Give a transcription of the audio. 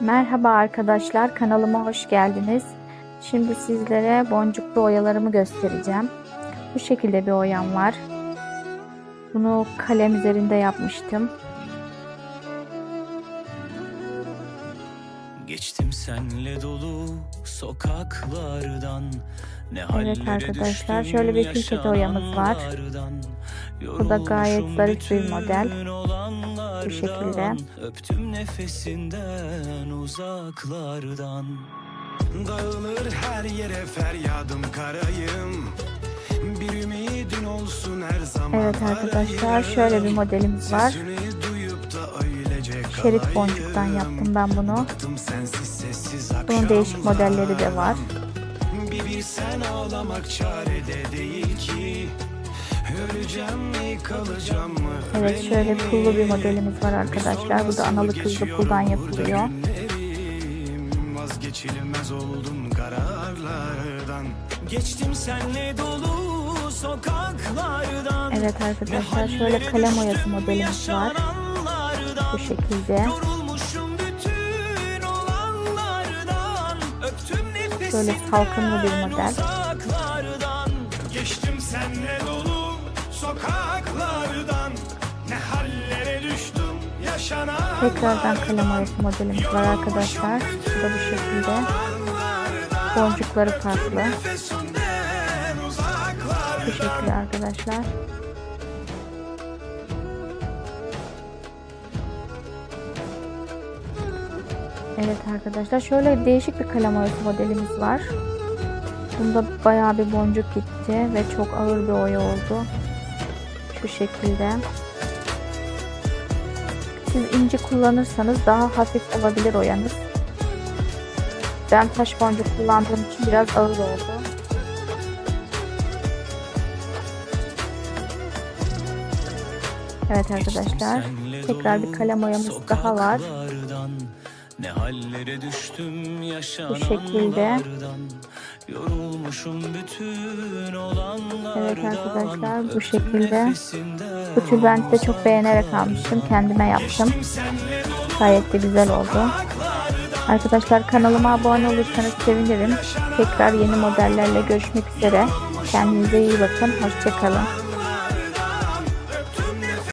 Merhaba arkadaşlar, kanalıma hoş geldiniz. Şimdi sizlere boncuklu oyalarımı göstereceğim. Bu şekilde bir oyam var. Bunu kalem üzerinde yapmıştım. Geçtim senle dolu sokaklardan ne Evet arkadaşlar, şöyle bir filket oyamız var. Bu da gayet zarif bir model. Bu şekilde. Öptüm nefesinden uzaklardan Dağılır her yere feryadım karayım Bir ümidin olsun her zaman Evet arkadaşlar, şöyle bir modelimiz var. Şerit boncuktan yaptım ben bunu. Bıktım sensiz sessiz Bunun değişik modelleri de var. Bir bilsen ağlamak çarede değil ki Evet şöyle pullu bir modelimiz var arkadaşlar. Bu da analı kızlı puldan yapılıyor. Vazgeçilmez oldum kararlardan Geçtim senle dolu sokaklardan Evet arkadaşlar şöyle kalem oyası modelimiz var. Bu şekilde. Şöyle salkımlı bir model. Geçtim senle dolu Tekrardan kalem oyası modelimiz var arkadaşlar. Bu da bu şekilde. Boncukları farklı. Bu şekilde arkadaşlar. Evet arkadaşlar şöyle değişik bir kalem oyası modelimiz var. Bunda bayağı bir boncuk gitti ve çok ağır bir oya oldu. Şu şekilde. Siz inci kullanırsanız daha hafif olabilir oyanız. Ben taş boncuk kullandığım için biraz ağır oldu. Evet arkadaşlar. Tekrar bir kalem oyamız daha var. Ne hallere düştüm Bu şekilde. Yorulmuşum bütün Evet arkadaşlar, bu şekilde. Bu tülbenti de çok beğenerek almıştım. Kendime yaptım. Gayet de güzel oldu. Arkadaşlar kanalıma abone olursanız sevinirim. Tekrar yeni modellerle görüşmek üzere. Kendinize iyi bakın. Hoşçakalın.